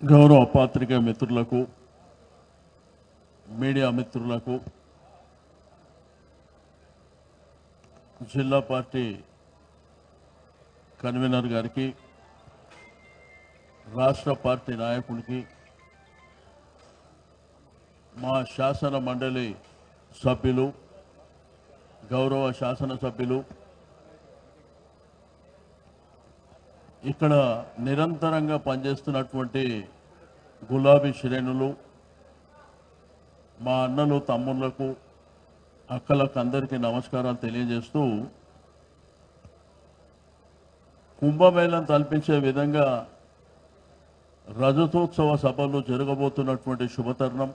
గౌరవ పాత్రిక మిత్రులకు మీడియా మిత్రులకు జిల్లా పార్టీ కన్వీనర్ గారికి రాష్ట్ర పార్టీ నాయకునికి మా శాసన మండలి సభ్యులు గౌరవ శాసన సభ్యులు ఇక్కడ నిరంతరంగా పనిచేస్తున్నటువంటి గులాబీ శ్రేణులు మా అన్నలు తమ్ముళ్ళకు అక్కలకు అందరికీ నమస్కారాలు తెలియజేస్తూ కుంభమేళం తల్పించే విధంగా రజతోత్సవ సభలు జరగబోతున్నటువంటి శుభతరుణం.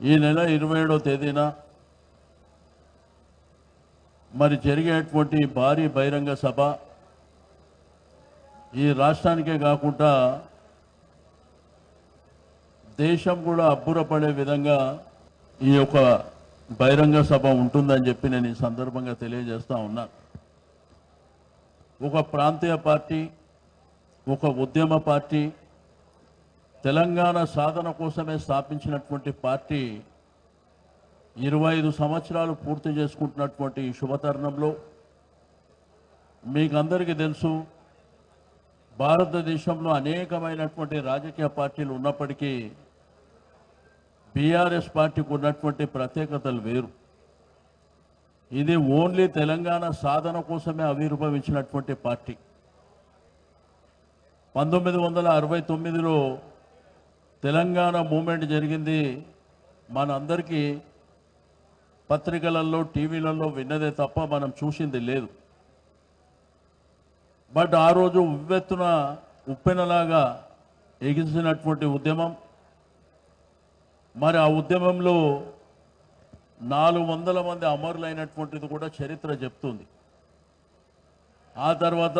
ఈ నెల ఇరవై ఏడో తేదీన మరి జరిగేటువంటి భారీ బహిరంగ సభ ఈ రాష్ట్రానికే కాకుండా దేశం కూడా అబ్బురపడే విధంగా ఈ యొక్క బహిరంగ సభ ఉంటుందని చెప్పి నేను ఈ సందర్భంగా తెలియజేస్తా ఉన్నా. ఒక ప్రాంతీయ పార్టీ ఒక ఉద్యమ పార్టీ తెలంగాణ సాధన కోసమే స్థాపించినటువంటి పార్టీ ఇరవై ఐదు సంవత్సరాలు పూర్తి చేసుకుంటున్నటువంటి ఈ శుభతరుణంలో మీకు అందరికీ తెలుసు భారతదేశంలో అనేకమైనటువంటి రాజకీయ పార్టీలు ఉన్నప్పటికీ బీఆర్ఎస్ పార్టీకి ఉన్నటువంటి ప్రత్యేకతలు వేరు. ఇది ఓన్లీ తెలంగాణ సాధన కోసమే ఆవిర్భవించినటువంటి పార్టీ. పంతొమ్మిది వందల అరవై తొమ్మిదిలో తెలంగాణ మూమెంట్ జరిగింది. మనందరికీ పత్రికలలో టీవీలలో విన్నదే తప్ప మనం చూసింది లేదు. బట్ ఆ రోజు ఉవ్వెత్తున ఉప్పెనలాగా ఎగిసినటువంటి ఉద్యమం. మరి ఆ ఉద్యమంలో నాలుగు వందల మంది అమరులైనటువంటిది కూడా చరిత్ర చెప్తుంది. ఆ తర్వాత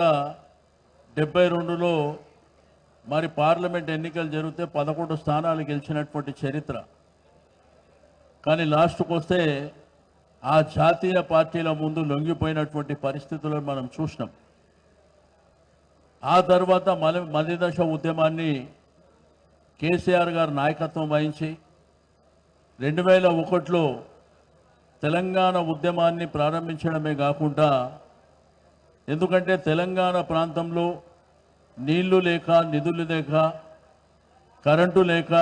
డెబ్బై రెండులో మరి పార్లమెంట్ ఎన్నికలు జరిగితే పదకొండు స్థానాలు గెలిచినటువంటి చరిత్ర. కానీ లాస్ట్కి వస్తే ఆ జాతీయ పార్టీల ముందు లొంగిపోయినటువంటి పరిస్థితులను మనం చూసినాం. ఆ తర్వాత మలి మలిదశ ఉద్యమాన్ని కేసీఆర్ గారు నాయకత్వం వహించి రెండు వేల ఒకటిలో తెలంగాణ ఉద్యమాన్ని ప్రారంభించడమే కాకుండా ఎందుకంటే తెలంగాణ ప్రాంతంలో నీళ్ళు లేక నిధులు లేక కరెంటు లేక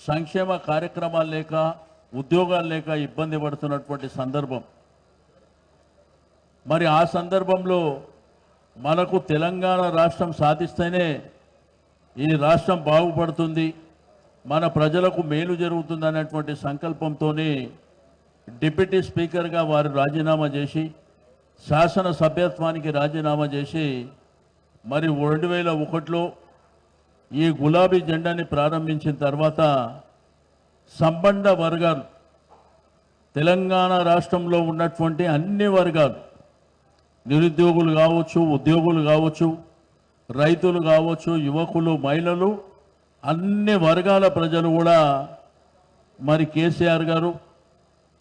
సంక్షేమ కార్యక్రమాలు లేక ఉద్యోగాలు లేక ఇబ్బంది పడుతున్నటువంటి సందర్భం. మరి ఆ సందర్భంలో మనకు తెలంగాణ రాష్ట్రం సాధిస్తేనే ఈ రాష్ట్రం బాగుపడుతుంది మన ప్రజలకు మేలు జరుగుతుంది అనేటువంటి సంకల్పంతోనే డిప్యూటీ స్పీకర్గా వారు రాజీనామా చేసి శాసన సభ్యత్వానికి రాజీనామా చేసి మరి రెండు వేల ఒకటిలో ఈ గులాబీ జెండాని ప్రారంభించిన తర్వాత సంబంధ వర్గాలు. తెలంగాణ రాష్ట్రంలో ఉన్నటువంటి అన్ని వర్గాలు. నిరుద్యోగులు కావచ్చు ఉద్యోగులు కావచ్చు రైతులు కావచ్చు యువకులు మహిళలు అన్ని వర్గాల ప్రజలు కూడా మరి కేసీఆర్ గారు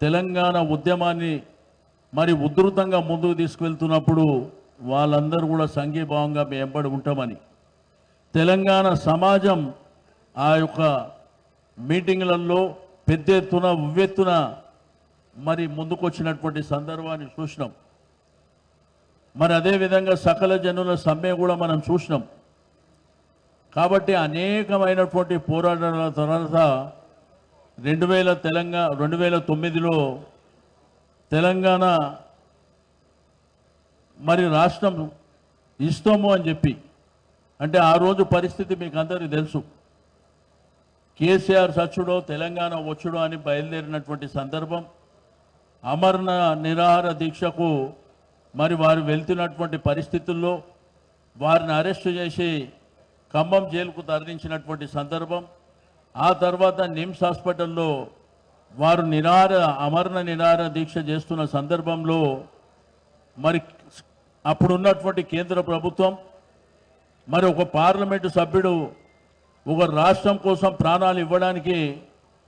తెలంగాణ ఉద్యమాన్ని మరి ఉధృతంగా ముందుకు తీసుకువెళ్తున్నప్పుడు వాళ్ళందరూ కూడా సంఘీభావంగా మేము ఎంబడి ఉంటామని. తెలంగాణ సమాజం ఆ యొక్క మీటింగ్లలో పెద్ద ఎత్తున ఉవ్వెత్తున మరి ముందుకొచ్చినటువంటి సందర్భాన్ని చూసినాం. మరి అదేవిధంగా సకల జనుల సమ్మె కూడా మనం చూసినాం. కాబట్టి అనేకమైనటువంటి పోరాటాల తర్వాత రెండు వేల తెలంగాణ రెండు వేల తొమ్మిదిలో తెలంగాణ మరి రాష్ట్రం ఇస్తాము అని చెప్పి. అంటే ఆ రోజు పరిస్థితి మీకు అందరికీ తెలుసు. కేసీఆర్ సచ్చుడో తెలంగాణ వచ్చుడో అని బయలుదేరినటువంటి సందర్భం అమరణ నిరాహార దీక్షకు మరి వారు వెళ్తున్నటువంటి పరిస్థితుల్లో వారిని అరెస్టు చేసి ఖమ్మం జైలుకు తరలించినటువంటి సందర్భం ఆ తర్వాత నిమ్స్ హాస్పిటల్లో వారు నిరార అమరణ నిరార దీక్ష చేస్తున్న సందర్భంలో మరి అప్పుడున్నటువంటి కేంద్ర ప్రభుత్వం మరి ఒక పార్లమెంటు సభ్యుడు ఒక రాష్ట్రం కోసం ప్రాణాలు ఇవ్వడానికి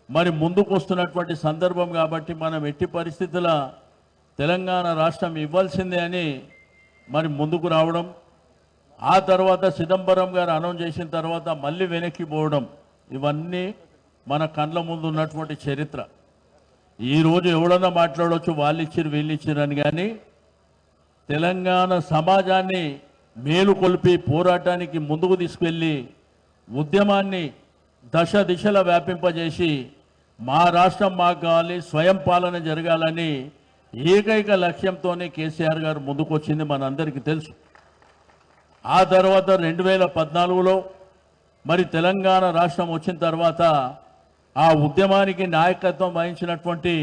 మరి ముందుకు వస్తున్నటువంటి సందర్భం కాబట్టి మనం ఎట్టి పరిస్థితుల తెలంగాణ రాష్ట్రం ఇవ్వాల్సిందే అని మరి ముందుకు రావడం ఆ తర్వాత చిదంబరం గారు అనౌన్స్ చేసిన తర్వాత మళ్ళీ వెనక్కి పోవడం ఇవన్నీ మన కండ్ల ముందు ఉన్నటువంటి చరిత్ర. ఈరోజు ఎవడన్నా మాట్లాడవచ్చు వాళ్ళు ఇచ్చిరు వీళ్ళు ఇచ్చిరు అని కానీ తెలంగాణ సమాజాన్ని మేలుకొల్పి పోరాటానికి ముందుకు తీసుకెళ్ళి ఉద్యమాన్ని దశ దిశల వ్యాపింపజేసి మా రాష్ట్రం మాకు కావాలి స్వయం పాలన జరగాలని ఏకైక లక్ష్యంతోనే కేసీఆర్ గారు ముందుకొచ్చింది మనందరికీ తెలుసు. ఆ తర్వాత రెండు వేల పద్నాలుగులో మరి తెలంగాణ రాష్ట్రం వచ్చిన తర్వాత ఆ ఉద్యమానికి నాయకత్వం వహించినటువంటి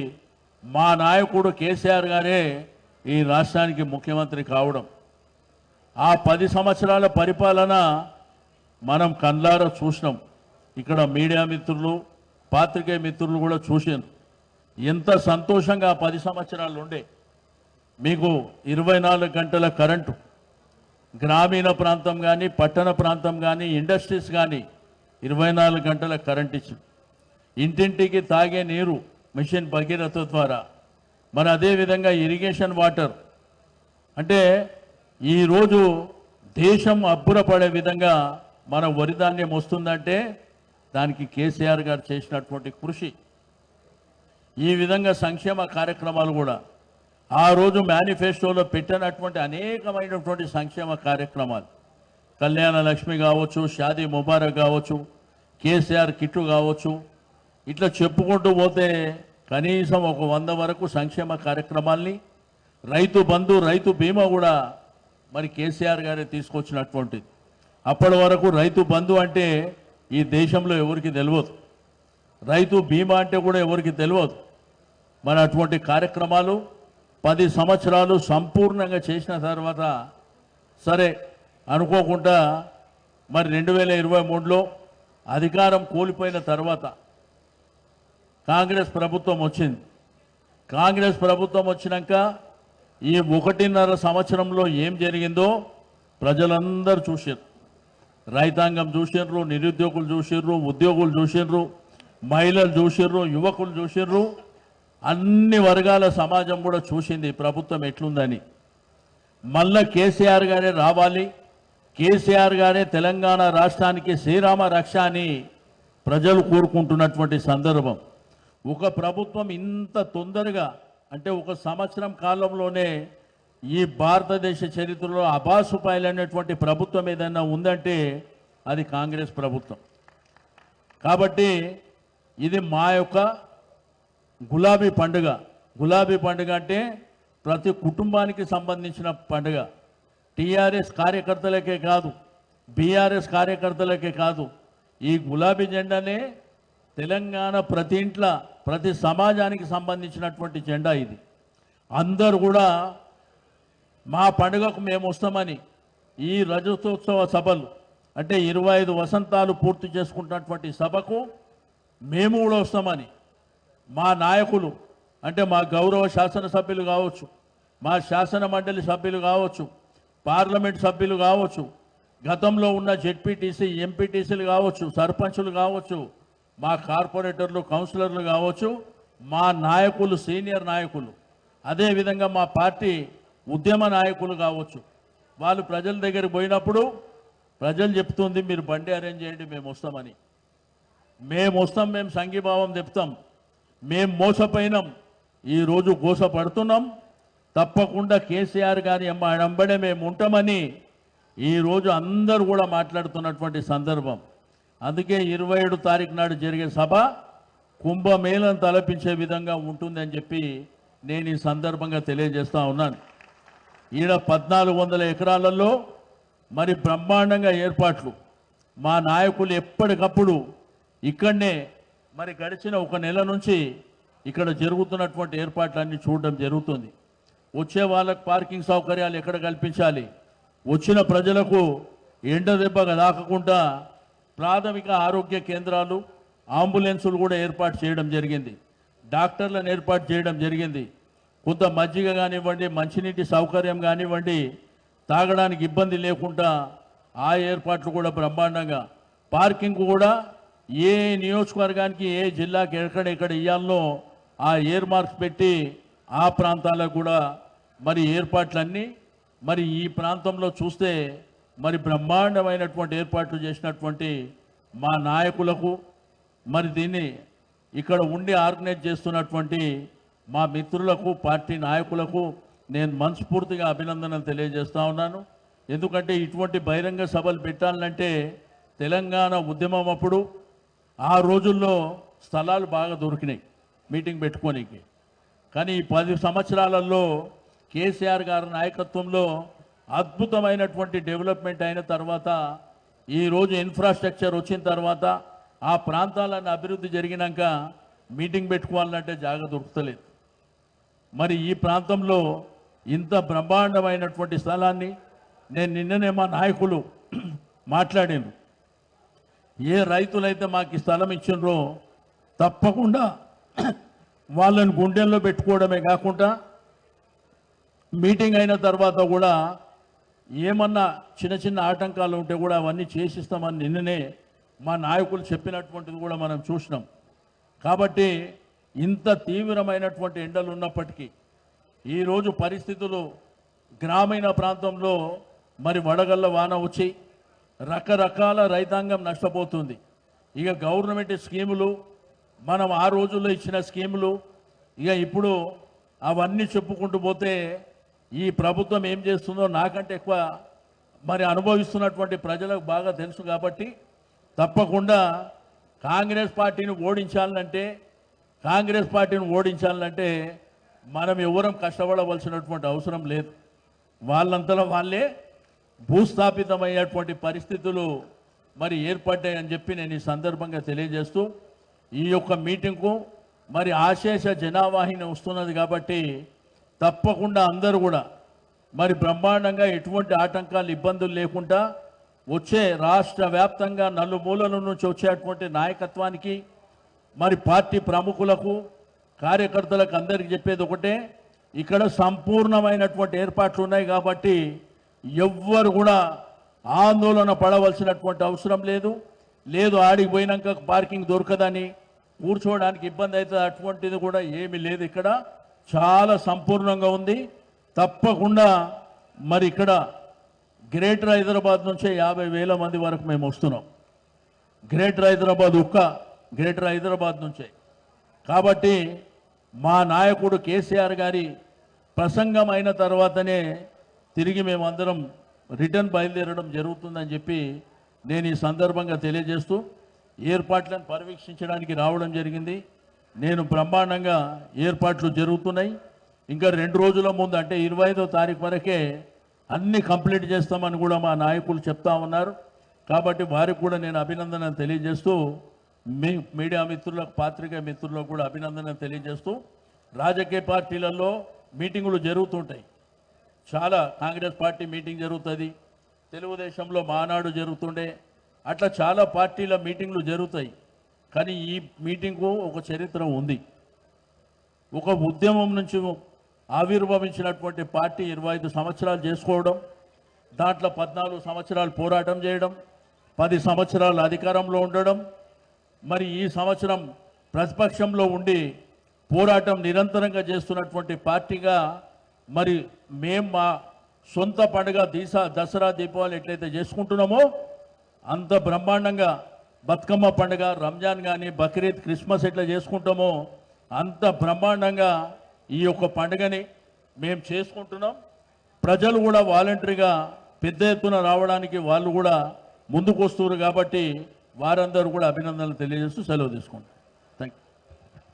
మా నాయకుడు కేసీఆర్ గారే ఈ రాష్ట్రానికి ముఖ్యమంత్రి కావడం. ఆ పది సంవత్సరాల పరిపాలన మనం కళ్ళారా చూసినాం. ఇక్కడ మీడియా మిత్రులు పాత్రికేయ మిత్రులు కూడా చూసారు ఎంత సంతోషంగా పది సంవత్సరాలు ఉండే. మీకు ఇరవై నాలుగు గంటల కరెంటు. గ్రామీణ ప్రాంతం కానీ పట్టణ ప్రాంతం కానీ ఇండస్ట్రీస్ కానీ ఇరవై నాలుగు గంటల కరెంట్ ఇచ్చింది. ఇంటింటికి తాగే నీరు మిషన్ భగీరథ ద్వారా. మరి అదేవిధంగా ఇరిగేషన్ వాటర్. అంటే ఈరోజు దేశం అబ్బురపడే విధంగా మన వరి ధాన్యం వస్తుందంటే దానికి కేసీఆర్ గారు చేసినటువంటి కృషి. ఈ విధంగా సంక్షేమ కార్యక్రమాలు కూడా ఆ రోజు మేనిఫెస్టోలో పెట్టినటువంటి అనేకమైనటువంటి సంక్షేమ కార్యక్రమాలు. కళ్యాణ లక్ష్మి కావచ్చు షాదీ ముబారక్ కావచ్చు కేసీఆర్ కిట్టు కావచ్చు. ఇట్లా చెప్పుకుంటూ పోతే కనీసం ఒక వంద వరకు సంక్షేమ కార్యక్రమాల్ని రైతు బంధు రైతు బీమా కూడా మరి కేసీఆర్ గారే తీసుకొచ్చినటువంటిది. అప్పటి వరకు రైతు బంధు అంటే ఈ దేశంలో ఎవరికి తెలియదు. రైతు బీమా అంటే కూడా ఎవరికి తెలియదు. మరి అటువంటి కార్యక్రమాలు పది సంవత్సరాలు సంపూర్ణంగా చేసిన తర్వాత సరే అనుకోకుండా మరి రెండు వేల ఇరవై మూడులో అధికారం కోల్పోయిన తర్వాత కాంగ్రెస్ ప్రభుత్వం వచ్చింది. కాంగ్రెస్ ప్రభుత్వం వచ్చినాక ఈ ఒకటిన్నర సంవత్సరంలో ఏం జరిగిందో ప్రజలందరూ చూసారు రైతాంగం చూసిర్రు నిరుద్యోగులు చూసిర్రు ఉద్యోగులు చూసిర్రు మహిళలు చూసిర్రు యువకులు చూసిర్రు. అన్ని వర్గాల సమాజం కూడా చూసింది ప్రభుత్వం ఎట్లుందని. మళ్ళా కేసీఆర్ గారే రావాలి. కేసీఆర్ గారే తెలంగాణ రాష్ట్రానికి శ్రీరామ రక్ష అని ప్రజలు కోరుకుంటున్నటువంటి సందర్భం. ఒక ప్రభుత్వం ఇంత తొందరగా అంటే ఒక సంవత్సరం కాలంలోనే ఈ భారతదేశ చరిత్రలో అబాసుపాయలైనటువంటి ప్రభుత్వం ఏదైనా ఉందంటే అది కాంగ్రెస్ ప్రభుత్వం. కాబట్టి ఇది మా యొక్క గులాబీ పండుగ. గులాబీ పండుగ అంటే ప్రతి కుటుంబానికి సంబంధించిన పండుగ. టీఆర్ఎస్ కార్యకర్తలకే కాదు బీఆర్ఎస్ కార్యకర్తలకే కాదు. ఈ గులాబీ జెండానే తెలంగాణ ప్రతి ఇంట్లో ప్రతి సమాజానికి సంబంధించినటువంటి జెండా ఇది. అందరూ కూడా మా పండుగకు మేము వస్తామని ఈ రజతోత్సవ సభలు అంటే ఇరవై ఐదు వసంతాలు పూర్తి చేసుకుంటున్నటువంటి సభకు మేము కూడా వస్తామని మా నాయకులు అంటే మా గౌరవ శాసనసభ్యులు కావచ్చు మా శాసన మండలి సభ్యులు కావచ్చు పార్లమెంట్ సభ్యులు కావచ్చు గతంలో ఉన్న జెడ్పీటీసీ ఎంపీటీసీలు కావచ్చు సర్పంచులు కావచ్చు మా కార్పొరేటర్లు కౌన్సిలర్లు కావచ్చు మా నాయకులు సీనియర్ నాయకులు. అదేవిధంగా మా పార్టీ ఉద్యమ నాయకులు కావచ్చు. వాళ్ళు ప్రజల దగ్గర పోయినప్పుడు ప్రజలు చెప్తుంది మీరు బండి అరేంజ్ చేయండి మేము వస్తామని. మేము వస్తాం మేము సంఘీభావం చెప్తాం. మేము మోసపోయినాం. ఈరోజు గోసపడుతున్నాం తప్పకుండా కేసీఆర్ గారి అమ్మ వెంబడే మేము ఉంటామని ఈరోజు అందరూ కూడా మాట్లాడుతున్నటువంటి సందర్భం. అందుకే ఇరవై ఏడు తారీఖు నాడు జరిగే సభ కుంభమేళను తలపించే విధంగా ఉంటుందని చెప్పి నేను ఈ సందర్భంగా తెలియజేస్తా ఉన్నాను. ఈడ పద్నాలుగు వందల ఎకరాలలో మరి బ్రహ్మాండంగా ఏర్పాట్లు. మా నాయకులు ఎప్పటికప్పుడు ఇక్కడనే మరి గడిచిన ఒక నెల నుంచి ఇక్కడ జరుగుతున్నటువంటి ఏర్పాట్లన్నీ చూడడం జరుగుతుంది. వచ్చే వాళ్ళకు పార్కింగ్ సౌకర్యాలు ఎక్కడ కల్పించాలి? వచ్చిన ప్రజలకు ఎండ దెబ్బ దాకకుండా ప్రాథమిక ఆరోగ్య కేంద్రాలు అంబులెన్సులు కూడా ఏర్పాటు చేయడం జరిగింది. డాక్టర్లను ఏర్పాటు చేయడం జరిగింది. కొంత మజ్జిగ కానివ్వండి మంచినీటి సౌకర్యం కానివ్వండి తాగడానికి ఇబ్బంది లేకుండా ఆ ఏర్పాట్లు కూడా బ్రహ్మాండంగా. పార్కింగ్ కూడా ఏ నియోజకవర్గానికి ఏ జిల్లాకి ఎక్కడ ఎక్కడ ఇవ్వాలనో ఆ ఎయిర్ మార్క్స్ పెట్టి ఆ ప్రాంతాలకు కూడా మరి ఏర్పాట్లన్నీ మరి ఈ ప్రాంతంలో చూస్తే మరి బ్రహ్మాండమైనటువంటి ఏర్పాట్లు చేసినటువంటి మా నాయకులకు మరి దీన్ని ఇక్కడ ఉండి ఆర్గనైజ్ చేస్తున్నటువంటి మా మిత్రులకు పార్టీ నాయకులకు నేను మనస్ఫూర్తిగా అభినందనలు తెలియజేస్తూ ఉన్నాను. ఎందుకంటే ఇటువంటి బహిరంగ సభలు పెట్టాలంటే తెలంగాణ ఉద్యమం అప్పుడు ఆ రోజుల్లో స్థలాలు బాగా దొరికినాయి మీటింగ్ పెట్టుకోనికి. కానీ ఈ పది సంవత్సరాలలో కేసీఆర్ గారి నాయకత్వంలో అద్భుతమైనటువంటి డెవలప్మెంట్ అయిన తర్వాత ఈరోజు ఇన్ఫ్రాస్ట్రక్చర్ వచ్చిన తర్వాత ఆ ప్రాంతాలను అభివృద్ధి జరిగినాక మీటింగ్ పెట్టుకోవాలంటే జాగా దొరుకుతలేదు. మరి ఈ ప్రాంతంలో ఇంత బ్రహ్మాండమైనటువంటి స్థలాన్ని నేను నిన్ననే మా నాయకులు మాట్లాడాను. ఏ రైతులైతే మాకు ఈ స్థలం ఇచ్చినరో తప్పకుండా వాళ్ళని గుండెల్లో పెట్టుకోవడమే కాకుండా మీటింగ్ అయిన తర్వాత కూడా ఏమన్నా చిన్న చిన్న ఆటంకాలు ఉంటే కూడా అవన్నీ చేసిస్తామని నిన్ననే మా నాయకులు చెప్పినటువంటిది కూడా మనం చూసినాం. కాబట్టి ఇంత తీవ్రమైనటువంటి ఎండలు ఉన్నప్పటికీ ఈరోజు పరిస్థితులు గ్రామీణ ప్రాంతంలో మరి వడగళ్ళ వాన వచ్చి రకరకాల రైతాంగం నష్టపోతుంది. ఇక గవర్నమెంట్ స్కీములు మనం ఆ రోజుల్లో ఇచ్చిన స్కీములు ఇక ఇప్పుడు అవన్నీ చెప్పుకుంటూ పోతే ఈ ప్రభుత్వం ఏం చేస్తుందో నాకంటే ఎక్కువ మరి అనుభవిస్తున్నటువంటి ప్రజలకు బాగా తెలుసు కాబట్టి తప్పకుండా కాంగ్రెస్ పార్టీని ఓడించాలంటే కాంగ్రెస్ పార్టీని ఓడించాలంటే మనం ఎవరం కష్టపడవలసినటువంటి అవసరం లేదు. వాళ్ళంతలో వాళ్ళే భూస్థాపితమయ్యేటువంటి పరిస్థితులు మరి ఏర్పడ్డాయని చెప్పి నేను ఈ సందర్భంగా తెలియజేస్తూ ఈ యొక్క మీటింగ్కు మరి ఆశేష జనావాహిని వస్తున్నది కాబట్టి తప్పకుండా అందరూ కూడా మరి బ్రహ్మాండంగా ఎటువంటి ఆటంకాలు ఇబ్బందులు లేకుండా వచ్చే రాష్ట్ర వ్యాప్తంగా నలుమూలల నుంచి వచ్చేటువంటి నాయకత్వానికి మరి పార్టీ ప్రముఖులకు కార్యకర్తలకు అందరికీ చెప్పేది ఒకటే ఇక్కడ సంపూర్ణమైనటువంటి ఏర్పాట్లు ఉన్నాయి కాబట్టి ఎవ్వరు కూడా ఆందోళన పడవలసినటువంటి అవసరం లేదు. లేదు ఆడికి పోయినాక పార్కింగ్ దొరకదని కూర్చోవడానికి ఇబ్బంది అవుతుంది. అటువంటిది కూడా ఏమీ లేదు ఇక్కడ. చాలా సంపూర్ణంగా ఉంది. తప్పకుండా మరి ఇక్కడ గ్రేటర్ హైదరాబాద్ నుంచే యాభై వేల మంది వరకు మేము వస్తున్నాం. గ్రేటర్ హైదరాబాద్ ఒక్క గ్రేటర్ హైదరాబాద్ నుంచే. కాబట్టి మా నాయకుడు కేసీఆర్ గారి ప్రసంగం అయిన తర్వాతనే తిరిగి మేమందరం రిటర్న్ బయలుదేరడం జరుగుతుందని చెప్పి నేను ఈ సందర్భంగా తెలియజేస్తూ ఏర్పాట్లను పర్యవేక్షించడానికి రావడం జరిగింది. నేను బ్రహ్మాండంగా ఏర్పాట్లు జరుగుతున్నాయి. ఇంకా రెండు రోజుల ముందు అంటే ఇరవై ఐదో తారీఖు వరకే అన్ని కంప్లీట్ చేస్తామని కూడా మా నాయకులు చెప్తా ఉన్నారు. కాబట్టి వారికి కూడా నేను అభినందన తెలియజేస్తూ మీ మీడియా మిత్రులకు పాత్రికా మిత్రులకు కూడా అభినందన తెలియజేస్తూ రాజకీయ పార్టీలలో మీటింగులు జరుగుతుంటాయి. చాలా కాంగ్రెస్ పార్టీ మీటింగ్ జరుగుతుంది తెలుగుదేశంలో మానాడు జరుగుతుండే అట్లా చాలా పార్టీల మీటింగ్లు జరుగుతాయి. కానీ ఈ మీటింగ్కు ఒక చరిత్ర ఉంది. ఒక ఉద్యమం నుంచి ఆవిర్భవించినటువంటి పార్టీ ఇరవై ఐదు సంవత్సరాలు చేసుకోవడం దాంట్లో పద్నాలుగు సంవత్సరాలు పోరాటం చేయడం పది సంవత్సరాలు అధికారంలో ఉండడం మరి ఈ సంవత్సరం ప్రతిపక్షంలో ఉండి పోరాటం నిరంతరంగా చేస్తున్నటువంటి పార్టీగా మరి మేం మా సొంత పండుగ దీసా దసరా దీపావళి ఎట్లయితే చేసుకుంటున్నామో అంత బ్రహ్మాండంగా బతుకమ్మ పండుగ రంజాన్ కానీ బక్రీద్ క్రిస్మస్ ఎట్లా చేసుకుంటామో అంత బ్రహ్మాండంగా ఈ యొక్క పండుగని మేము చేసుకుంటున్నాం. ప్రజలు కూడా వాలంటరీగా పెద్ద ఎత్తున రావడానికి వాళ్ళు కూడా ముందుకు వస్తున్నారు కాబట్టి వారందరూ కూడా అభినందనలు తెలియజేస్తూ సెలవు తీసుకుంటాం